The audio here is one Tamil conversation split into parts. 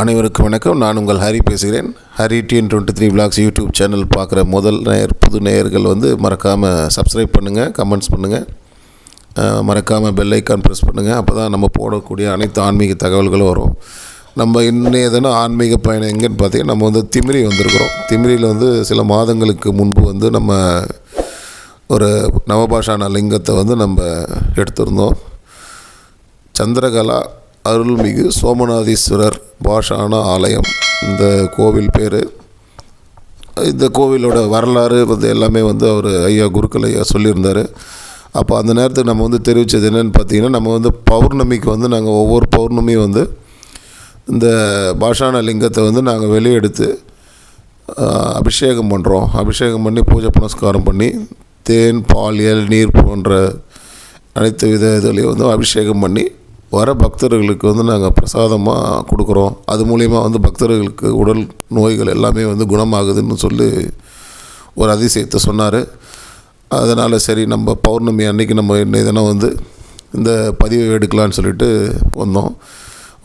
அனைவருக்கும் வணக்கம். நான் உங்கள் ஹரி பேசுகிறேன். Hari TN twenty three vlogs YouTube channel பார்க்குற முதல் நேயர் புது நேயர்கள் வந்து மறக்காமல் சப்ஸ்கிரைப் பண்ணுங்கள் கமெண்ட்ஸ் பண்ணுங்கள் மறக்காமல் பெல் ஐக்கான் ப்ரெஸ் பண்ணுங்கள் அப்போ தான் நம்ம போடக்கூடிய அனைத்து ஆன்மீக தகவல்களும் வரும். நம்ம இன்றைய தினம் ஆன்மீக பயணம் எங்கேன்னு பார்த்தீங்கன்னா நம்ம வந்து திமிரி வந்திருக்கிறோம். திமிரியில் வந்து சில மாதங்களுக்கு முன்பு வந்து நம்ம ஒரு நவபாஷான லிங்கத்தை வந்து நம்ம எடுத்திருந்தோம். சந்திரகலா அருள்மிகு சோமநாதீஸ்வரர் பாஷான ஆலயம். இந்த கோவில் பேர் இந்த கோவிலோட வரலாறு வந்து எல்லாமே வந்து அவர் ஐயா குருக்கள் ஐயா சொல்லியிருந்தார். அப்போ அந்த நேரத்துக்கு நம்ம வந்து தெரிவித்தது என்னென்னு பார்த்தீங்கன்னா நம்ம வந்து பௌர்ணமிக்கு வந்து நாங்கள் ஒவ்வொரு பௌர்ணமியும் வந்து இந்த பாஷான லிங்கத்தை வந்து நாங்கள் வெளியெடுத்து அபிஷேகம் பண்ணுறோம் அபிஷேகம் பண்ணி பூஜை புனஸ்காரம் பண்ணி தேன் பால் நீர் போன்ற அனைத்து வித இதுலேயும் வந்து அபிஷேகம் பண்ணி வர பக்தர்களுக்கு வந்து நாங்கள் பிரசாதமாக கொடுக்குறோம். அது மூலிமா வந்து பக்தர்களுக்கு உடல் நோய்கள் எல்லாமே வந்து குணமாகுதுன்னு சொல்லி ஒரு அதிசயத்தை சொன்னார். அதனால் சரி நம்ம பௌர்ணமி அன்னைக்கு நம்ம என்ன தினம் வந்து இந்த பதிவை எடுக்கலான்னு சொல்லிட்டு வந்தோம்.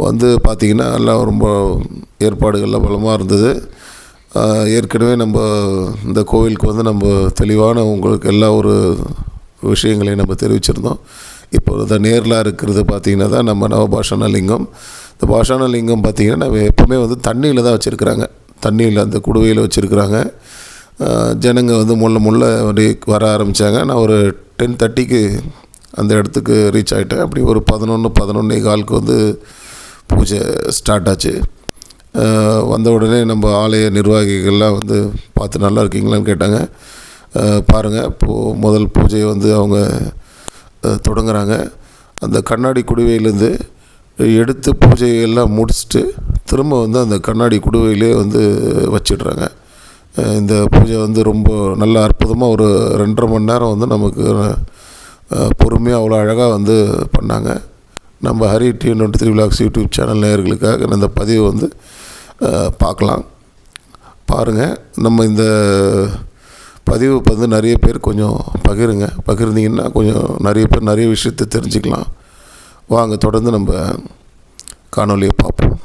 வந்து பார்த்திங்கன்னா எல்லாம் ரொம்ப ஏற்பாடுகள்லாம் பலமாக இருந்தது. ஏற்கனவே நம்ம இந்த கோவிலுக்கு வந்து நம்ம தெளிவான உங்களுக்கு எல்லா ஒரு விஷயங்களையும் நம்ம தெரிவிச்சிருந்தோம். இப்பொழுது நேரில் இருக்கிறது பார்த்திங்கன்னா தான் நம்ம நவபாஷான லிங்கம். இந்த பாஷான லிங்கம் பார்த்திங்கன்னா நம்ம எப்போவுமே வந்து தண்ணியில் தான் வச்சுருக்குறாங்க. தண்ணியில் அந்த குடுவையில் வச்சுருக்குறாங்க. ஜனங்க வந்து முள்ள முள்ள அப்படி வர ஆரம்பித்தாங்க நான் ஒரு டென் தேர்ட்டிக்கு அந்த இடத்துக்கு ரீச் ஆகிட்டேன் அப்படி ஒரு பதினொன்று பதினொன்னே காலுக்கு வந்து பூஜை ஸ்டார்ட் ஆச்சு. வந்த உடனே நம்ம ஆலய நிர்வாகிகள்லாம் வந்து பார்த்து நல்லா இருக்கீங்களான்னு கேட்டாங்க. பாருங்கள் இப்போது முதல் பூஜையை வந்து அவங்க தொடங்குறாங்க. அந்த கண்ணாடி குடுவையிலேருந்து எடுத்து பூஜையெல்லாம் முடிச்சுட்டு திரும்ப வந்து அந்த கண்ணாடி குடுவையிலே வந்து வச்சிடுறாங்க. இந்த பூஜை வந்து ரொம்ப நல்ல அற்புதமாக ஒரு ரெண்டரை மணி நேரம் வந்து நமக்கு பொறுமையாக அவ்வளோ அழகாக வந்து பண்ணாங்க. நம்ம Hari TN twenty three vlogs YouTube channel நேயர்களுக்காக இந்த பதிவை வந்து பார்க்கலாம். பாருங்கள் நம்ம இந்த பதிவு வந்து நிறைய பேர் கொஞ்சம் பகிருங்க. பகிர்ந்தீங்கன்னா கொஞ்சம் நிறைய பேர் நிறைய விஷயத்தை தெரிஞ்சுக்கலாம். வாங்க தொடர்ந்து நம்ம காணொலியை பார்ப்போம்.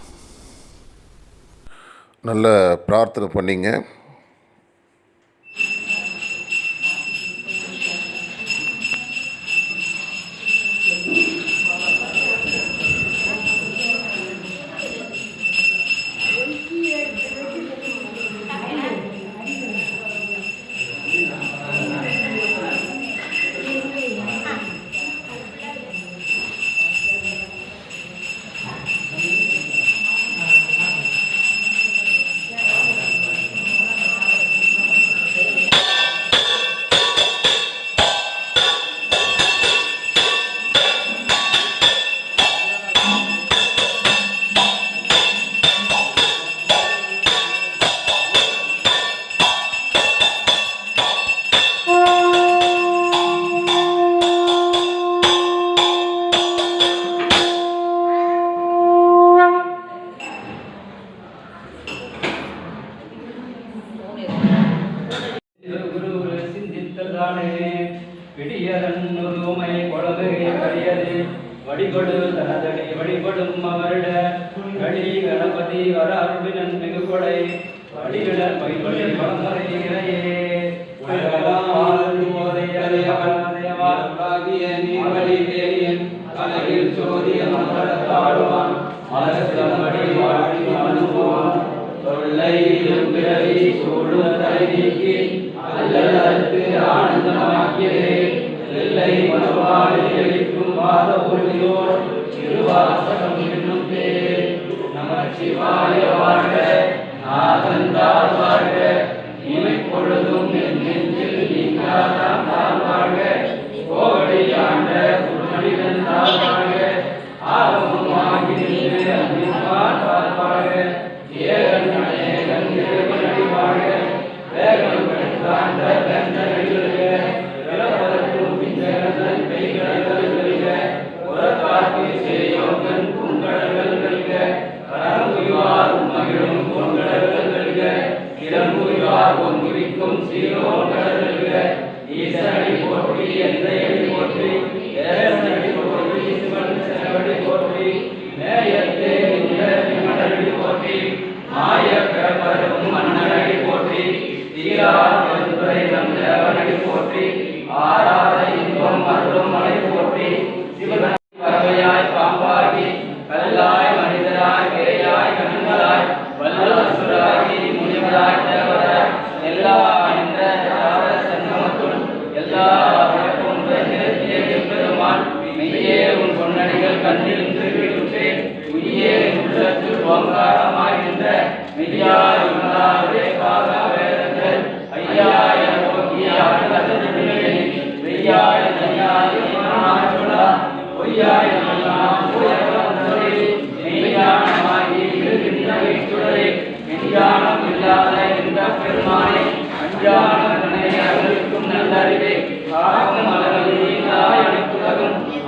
நல்ல பிரார்த்தனை பண்ணிங்க. நம பெரியார் எழுத்துரை நம் தேவனை போற்றி ஆறாத இன்பம் அருளும் மலை போற்றி சிவன்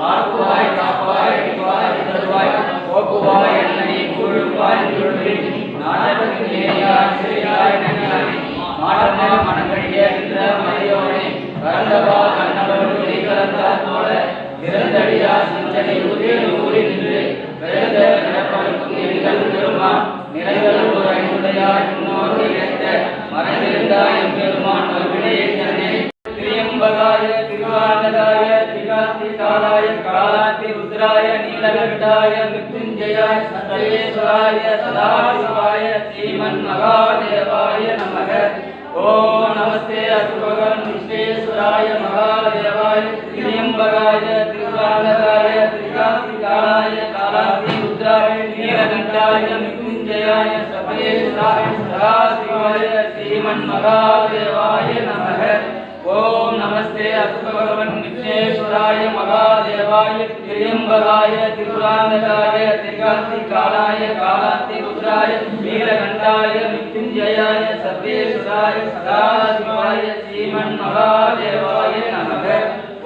ஆக்குவாய் காப்பாய் அடிப்பாய் உதழ்வாய் போக்குவாய் என்னை கூழுவாய் இருளை நாடகத்து நேரியாய் சிறையாய் நன்றாய் மாடமா மனங்கழிய நின்ற மறையோனே பரந்தவா சபேஸ்வராய சதாசிவாய ஸ்ரீமன்மகாதேவாய நமக ஓம் நமஸ்தே அசுபகவன் விக்னேஸ்வராய மகாதேவாய திரியம்பகாய திருராந்தகாய திரிகார்த்திகாலாய காலாத்தி ருத்ராய வீரகண்டாய மித்யுஞ்சயாய சர்வேஸ்வராய சதாசிவாய ஸ்ரீமன் மகாதேவாய நமக.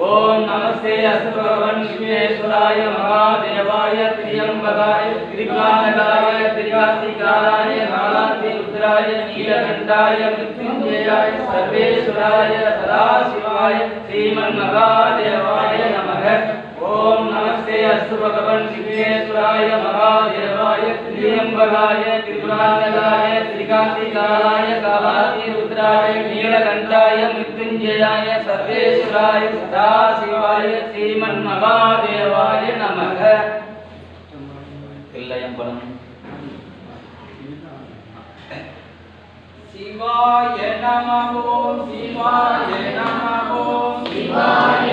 ओम नमस्ते अस्तुभवन्मेश्वराय महादेवाय त्रियम्बकाय त्रिकानकाय त्रिकासिकाराय मालात्रिरुद्राय नीलकण्ठाय मृत्युञ्जयाय सर्वेश्वराय सदाशिवाय श्रीमन्महादेवाय नमः। ஓம் நமஸ்தே அஸ்து பகவன் விக்னேஸ்வராய மகாதேவாய திரியம்பகாய திரிபுராந்தகாய திரிகாந்திகாய காலாதி ருத்ராய நீலகண்டாய மிருத்யுஞ்சயாய சர்வேஸ்வராய சதாசிவாய ஸ்ரீமன் மகாதேவாய நமக. இல்லையம்பலம் சிவாய நமகோம் சிவாய நமகோம் சிவாய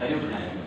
தெரிவிட்டு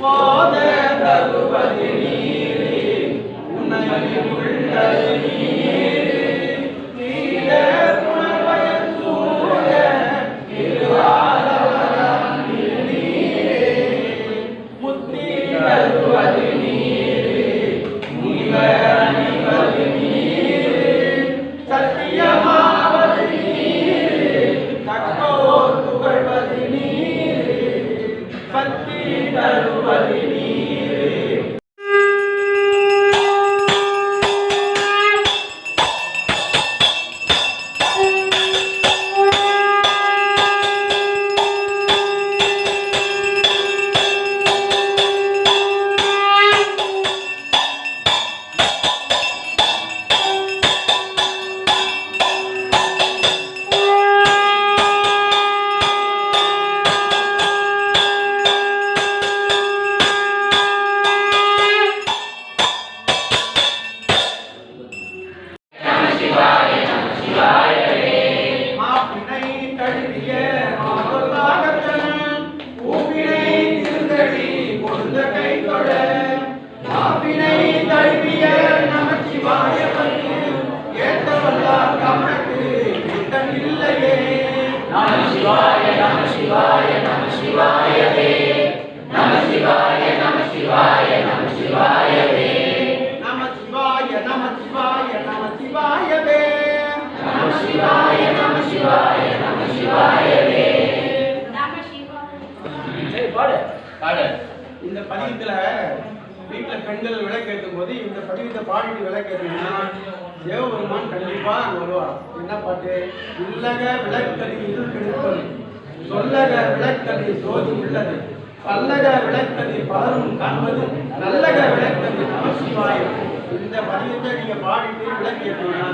போதே பாடு. இந்த பதியத்துல வீட்டுல பெண்கள் விளக்கேற்றும் போது இந்த பதியத்தை பாடிட்டு விளக்கேற்றீங்கன்னா தேவபெருமான் கண்டிப்பா அங்க வருவார் என்ன பாட்டு? இல்லக விளக்கடி இது சொல்லக விளக்கடி சோதி உள்ளது. பல்லக விளக்கதி பலரும் காண்பது. நல்லக விளக்கதி நமசிவாயம் இந்த பதியத்தை நீங்க பாடிட்டு விளக்கேற்றீங்கன்னா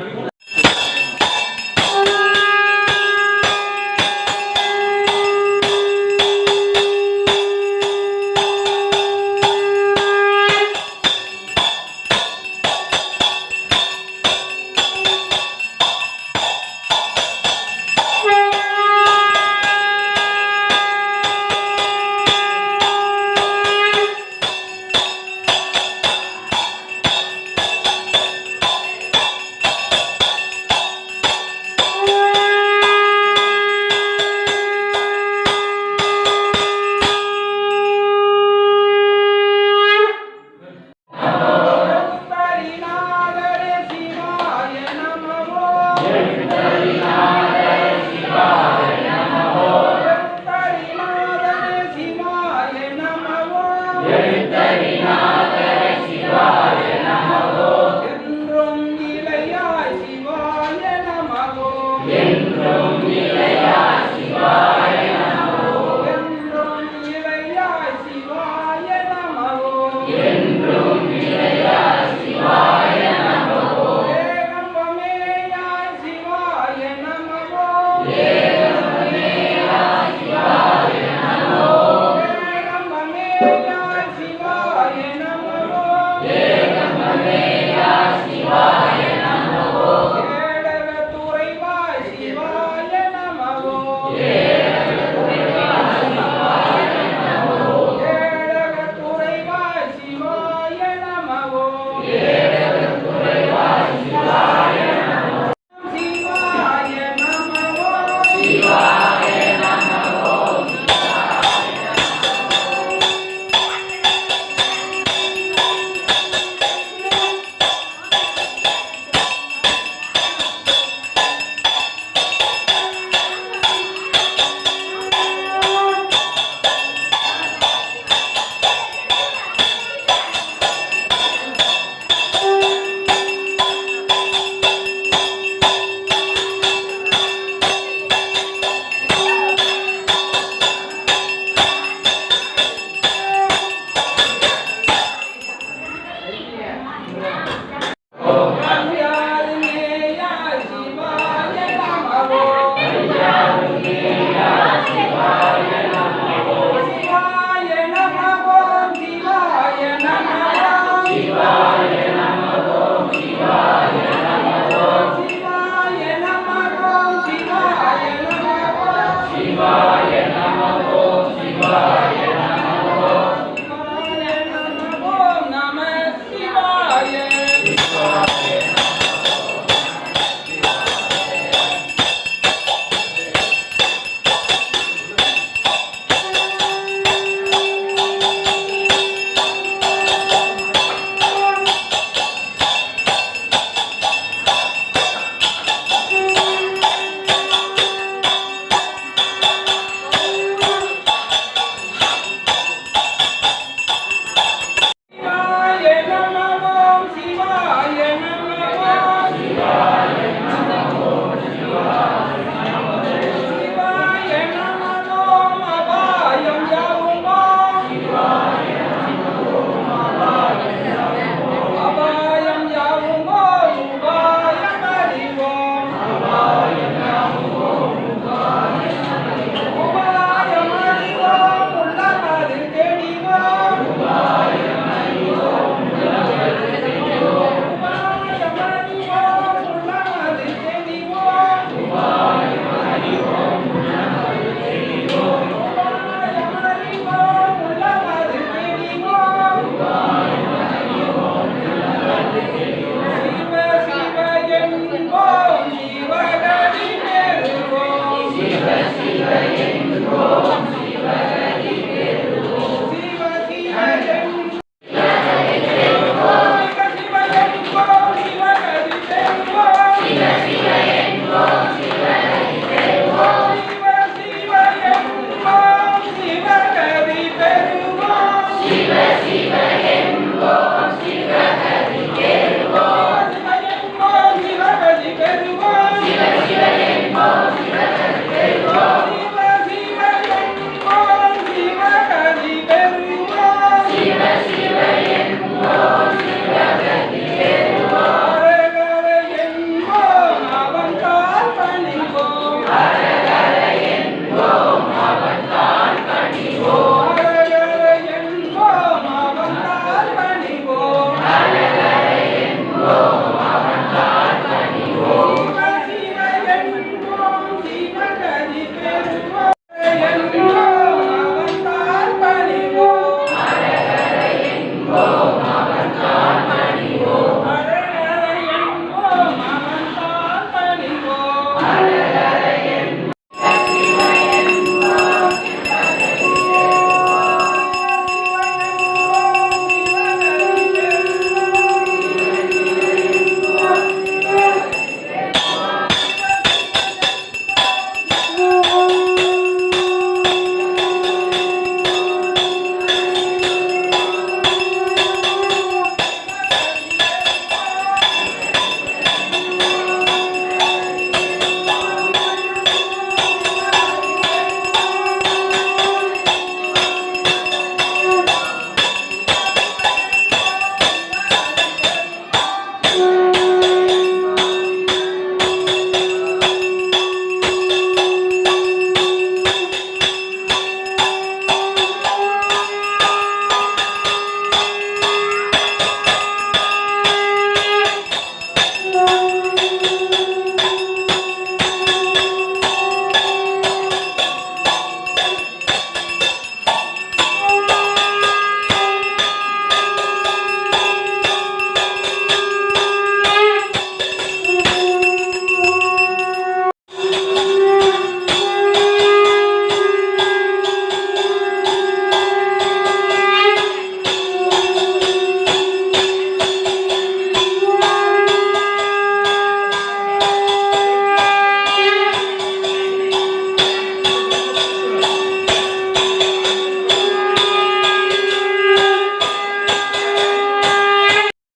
Amen.